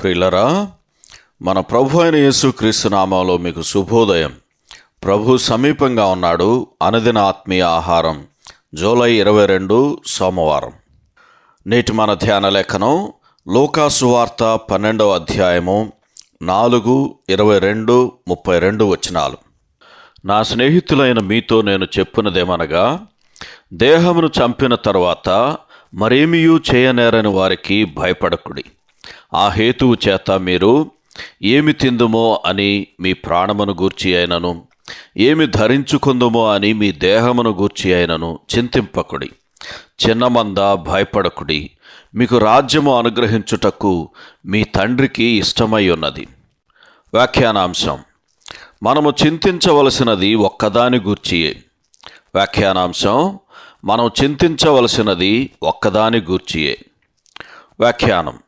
ప్రియులరా మన ప్రభు అయిన యేసుక్రీస్తు నామంలో మీకు శుభోదయం. ప్రభు సమీపంగా ఉన్నాడు అనుదిన ఆత్మీయ ఆహారం జూలై ఇరవై రెండు సోమవారం. నేటి మన ధ్యాన లేఖనం లోకాసు వార్త పన్నెండవ అధ్యాయము నాలుగు ఇరవై రెండు ముప్పై రెండు వచనాలు. నా స్నేహితులైన మీతో నేను చెప్పునదేమనగా దేహమును చంపిన తరువాత మరేమీయూ చేయనేరని వారికి భయపడకుడి. ఆ హేతువు చేత మీరు ఏమి తిందుమో అని మీ ప్రాణమును గూర్చి అయినను ఏమి ధరించుకుందుమో అని మీ దేహమును గూర్చి అయినను చింతింపకుడి. చిన్నమంద భయపడకుడి. మీకు రాజ్యము అనుగ్రహించుటకు మీ తండ్రికి ఇష్టమై ఉన్నది. వ్యాఖ్యానాంశం. మనము చింతించవలసినది ఒక్కదాని గూర్చియే. వ్యాఖ్యానాంశం. మనం చింతించవలసినది ఒక్కదాని గూర్చియే. వ్యాఖ్యానం.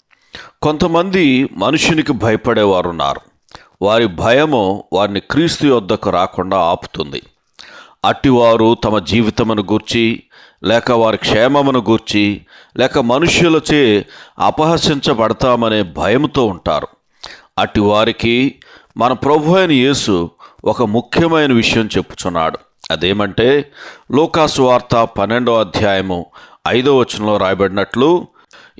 కొంతమంది మనుషునికి భయపడేవారున్నారు. వారి భయము వారిని క్రీస్తు యొద్దకు రాకుండా ఆపుతుంది. అట్టివారు తమ జీవితమును గూర్చి లేక వారి క్షేమమును గూర్చి లేక మనుష్యులచే అపహసించబడతామనే భయంతో ఉంటారు. అట్టి వారికి మన ప్రభు అయిన యేసు ఒక ముఖ్యమైన విషయం చెప్పుచున్నాడు. అదేమంటే లోకాసు వార్త పన్నెండో అధ్యాయము ఐదో వచనంలో రాయబడినట్లు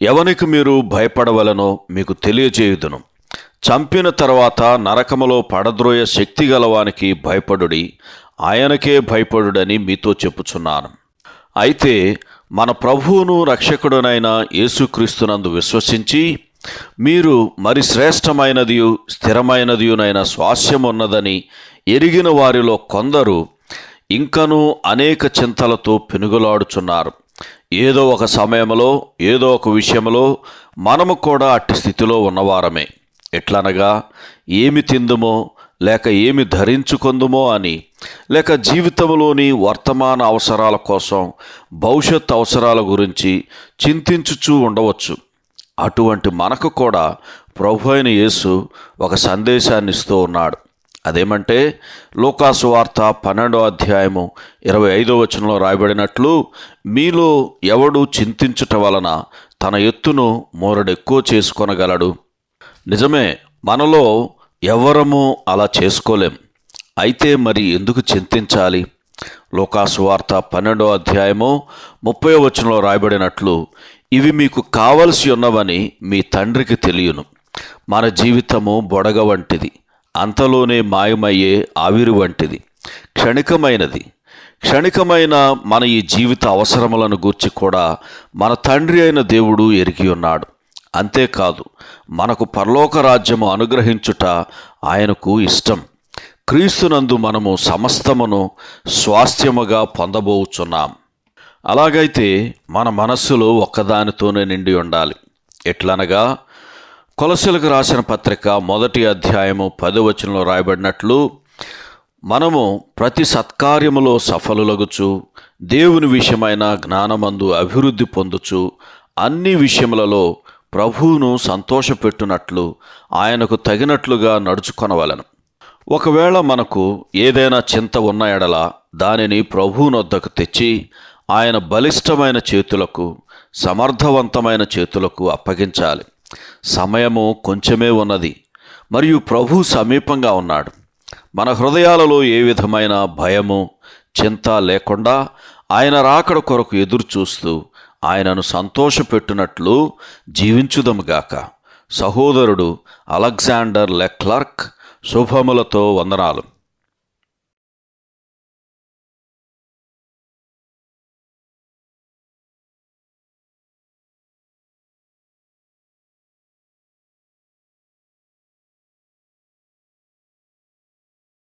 ఎవనికి మీరు భయపడవలనో మీకు తెలియజేయుదును చంపిన తర్వాత నరకములో పడద్రోయ శక్తి గలవానికి భయపడుడి ఆయనకే భయపడుడని మీతో చెప్పుచున్నాను. అయితే మన ప్రభువును రక్షకుడునైన యేసుక్రీస్తునందు విశ్వసించి మీరు మరి శ్రేష్టమైనదియు స్థిరమైనదియునైన స్వాస్యం ఉన్నదని ఎరిగిన వారిలో కొందరు ఇంకనూ అనేక చింతలతో పెనుగులాడుచున్నారు. ఏదో ఒక సమయంలో ఏదో ఒక విషయంలో మనము కూడా అట్టి స్థితిలో ఉన్నవారమే. ఎట్లనగా ఏమి తిందుమో లేక ఏమి ధరించుకుందుమో అని లేక జీవితంలోని వర్తమాన అవసరాల కోసం భవిష్యత్ అవసరాల గురించి చింతించుచూ ఉండవచ్చు. అటువంటి మనకు కూడా ప్రభు అయిన యేసు ఒక సందేశాన్ని ఇస్తూ ఉన్నాడు. అదేమంటే లోకాసు వార్త పన్నెండో అధ్యాయము ఇరవై ఐదో వచనంలో రాయబడినట్లు మీలో ఎవడు చింతించుట వలన తన ఎత్తును మోరడెక్కువ చేసుకొనగలడు? నిజమే మనలో ఎవరము అలా చేసుకోలేం. అయితే మరి ఎందుకు చింతించాలి? లోకాసు వార్త పన్నెండో అధ్యాయము ముప్పై వచనంలో రాయబడినట్లు ఇవి మీకు కావలసి ఉన్నవని మీ తండ్రికి తెలియను. మన జీవితము బొడగ వంటిది. అంతలోనే మాయమయ్యే ఆవిరి వంటిది. క్షణికమైనది. క్షణికమైన మన ఈ జీవిత అవసరములను గూర్చి కూడా మన తండ్రి అయిన దేవుడు ఎరిగి ఉన్నాడు. అంతేకాదు మనకు పరలోక రాజ్యము అనుగ్రహించుట ఆయనకు ఇష్టం. క్రీస్తునందు మనము సమస్తమును స్వాస్థ్యముగా పొందబోచున్నాం. అలాగైతే మన మనస్సులో ఒక్కదానితోనే నిండి ఉండాలి. ఎట్లనగా కొలసలకు రాసిన పత్రిక మొదటి అధ్యాయము పదవచనంలో రాయబడినట్లు మనము ప్రతి సత్కార్యములో సఫలులగుచు దేవుని విషయమైన జ్ఞానమందు అభివృద్ధి పొందుచు అన్ని విషయములలో ప్రభువును సంతోషపెట్టునట్లు ఆయనకు తగినట్లుగా నడుచుకొనవలను. ఒకవేళ మనకు ఏదైనా చింత ఉన్న ఎడల దానిని ప్రభువునొద్దకు తెచ్చి ఆయన బలిష్టమైన చేతులకు సమర్థవంతమైన చేతులకు అప్పగించాలి. సమయము కొంచెమే ఉన్నది. మరియు ప్రభు సమీపంగా ఉన్నాడు. మన హృదయాలలో ఏ విధమైన భయము చింత లేకుండా ఆయన రాకడ కొరకు ఎదురు చూస్తూ ఆయనను సంతోషపెట్టునట్లు జీవించుదముగాక సహోదరుడు అలెగ్జాండర్ లెక్లర్క్ శుభములతో వందనాలు.